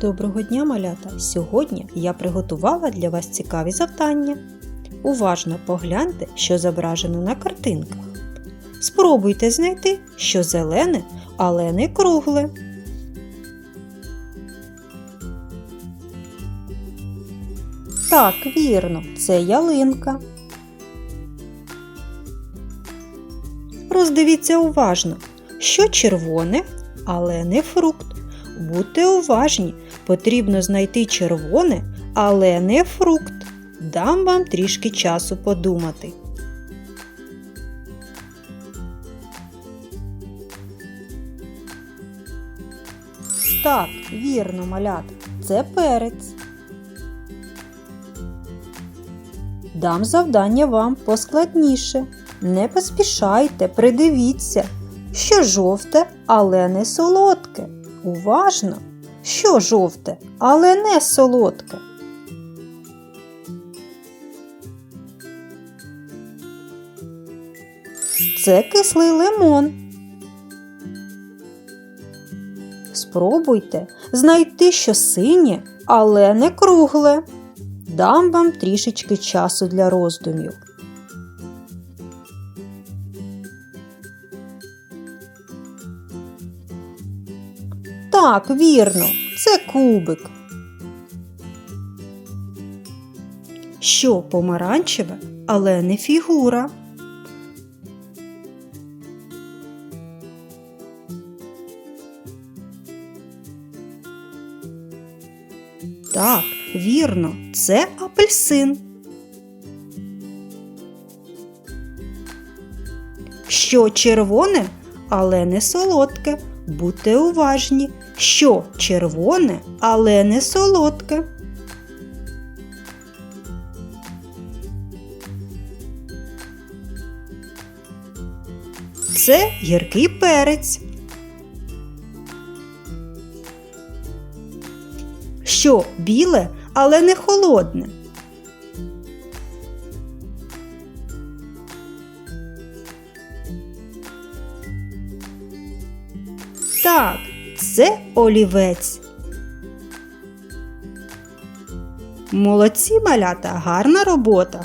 Доброго дня, малята! Сьогодні я приготувала для вас цікаві завдання. Уважно погляньте, що зображено на картинках. Спробуйте знайти, що зелене, але не кругле. Так, вірно, це ялинка. Роздивіться уважно, що червоне, але не фрукт. Будьте уважні, потрібно знайти червоне, але не фрукт. Дам вам трішки часу подумати. Так, вірно, малята, це перець. Дам завдання вам поскладніше. Не поспішайте, придивіться, що жовте, але не солодке. Уважно, що жовте, але не солодке. Це кислий лимон. Спробуйте знайти що синє, але не кругле. Дам вам трішечки часу для роздумів. Так, вірно, це кубик. Що помаранчеве, але не фігура. Так, вірно, це апельсин. Що червоне, але не солодке. Будьте уважні, що червоне, але не солодке. Це гіркий перець. Що біле, але не холодне. Так, це олівець. Молодці малята, гарна робота.